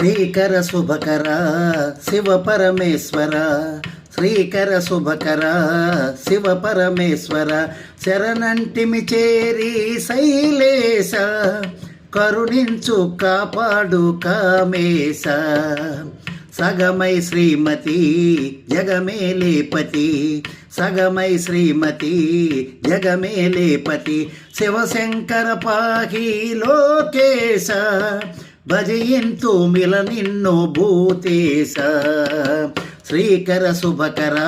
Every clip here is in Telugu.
శ్రీకర శుభకర శివ పరమేశ్వర. శ్రీకర శుభకర శివ పరమేశ్వర. శరణంటిమి చేరి శైలేశ కరుణించు కాపాడు కామేశ. సగమై శ్రీమతి జగమేలేపతి సగమై శ్రీమతి జగమేలేపతి శివశంకర పాహి లోకేశ భజయింతు మిల నిన్ను భూతేశ. శ్రీకర శుభకర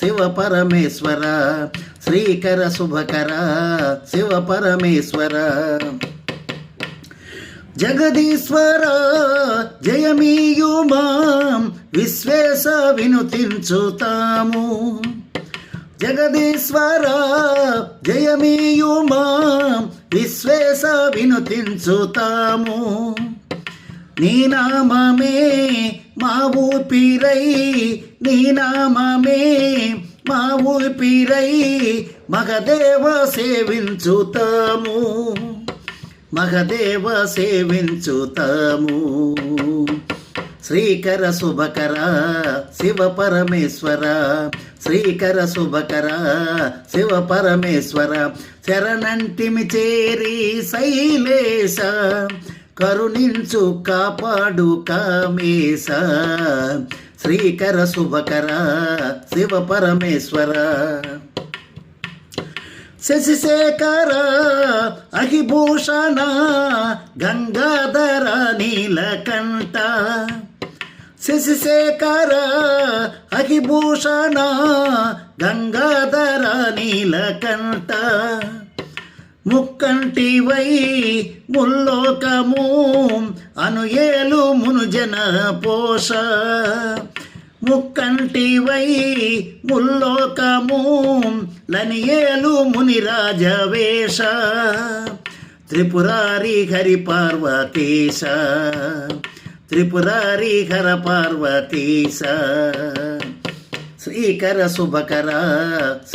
శివ పరమేశ్వర. శ్రీకర శుభకర శివ పరమేశ్వర. జగదీశ్వర జయమీయు మాం విశ్వేశ వినుతించుతాము. జగదీశ్వర జయమీయు మాం విశ్వేశ వినుతించుతాము. నీ నామమే మా ఊపిరై నీ నామమే మా ఊపిరై మగదేవ సేవించుతాము. మగదేవ సేవించుతాము. శ్రీకర శుభకర శివ పరమేశ్వర శ్రీకర శుభకర శివ పరమేశ్వర శరణంటిమి చేరి శైలేశ కరుణించు కాపాడు కామేశ. శ్రీకర శుభకర శివ పరమేశ్వర. శశిశేఖర అహిభూషణ గంగాధర నీలకంఠ. శశిశేఖర అహిభూషణ గంగాధర నీలకంఠ. ముక్కంటివై ముల్లోకము అనుయేలు మునుజన పోష. ముక్కంటివై ముల్లోకము లనియేలు మునిరాజవేష త్రిపురారి హరి పార్వతీశ. త్రిపురారి హర పార్వతీశ. శ్రీకర శుభకర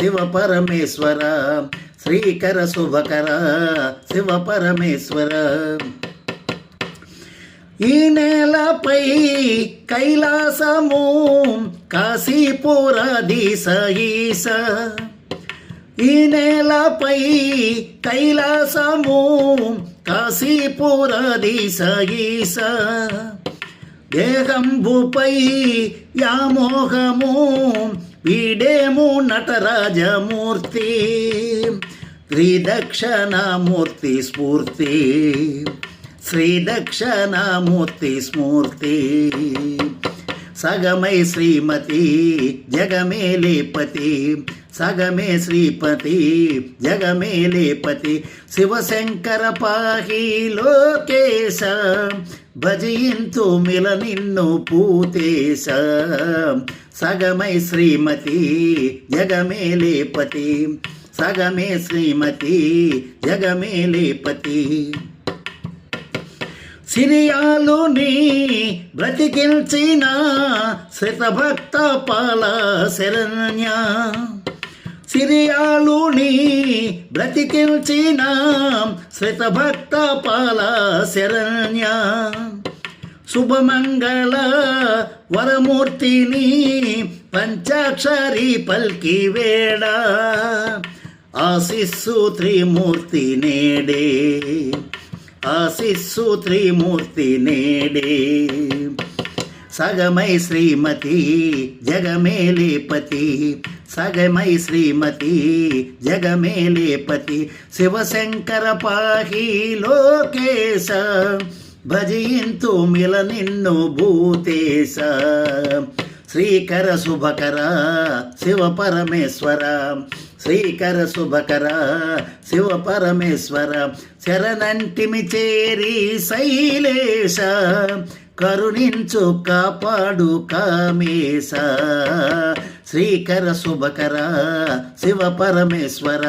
శివ పరమేశ్వర. శ్రీకర శుభకర శివ పరమేశ్వర. ఈ నేలపై కైలాసము కాశీపురధీశ ఈశ. ఈ నేలపై కైలాసము కాశీపురధీశ ఈశ. దేహంబుపై యామోహము వీడేము నటరాజమూర్తి? శ్రీదక్షిణామూర్తి స్ఫూర్తి శ్రీదక్షణమూర్తి స్మూర్తి సగమై శ్రీమతి జగమేలిపతి సగమే శ్రీపతి జగమే లేపతి. శివశంకర పాహి లోకేశ భజయింతు మిల నిన్ను పూతేశ. సగమై శ్రీమతి జగమే లేపతి. సగమే శ్రీమతి జగమే లేపతి. సిరియాలు నీ బ్రతికించిన శ్రితభక్త పాల శరణ్య సిరియాలుని బ్రతికించిన శ్రితభక్త పాల శరణ్య శుభమంగళ వరమూర్తిని పంచాక్షరి పల్కి వేడ ఆశిస్సు త్రిమూర్తి నేడే ఆశిస్సు త్రిమూర్తి నేడే సగమై శ్రీమతి జగమేలేపతి సగమై శ్రీమతి జగమేలేపతి శివశంకర పాహి లోకేశ భజయింతు మిల నిన్ను భూతేశ శ్రీకర శుభకర శివ పరమేశ్వర శ్రీకర శుభకర శివ పరమేశ్వర శరణంటిమి చేరి శైలేశ కరుణించు కాపాడు కామేశ శ్రీకర శుభకర శివ పరమేశ్వర.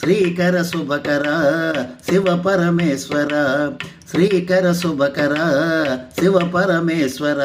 శ్రీకర శుభకర శివ పరమేశ్వర. శ్రీకర శుభకర శివ పరమేశ్వర.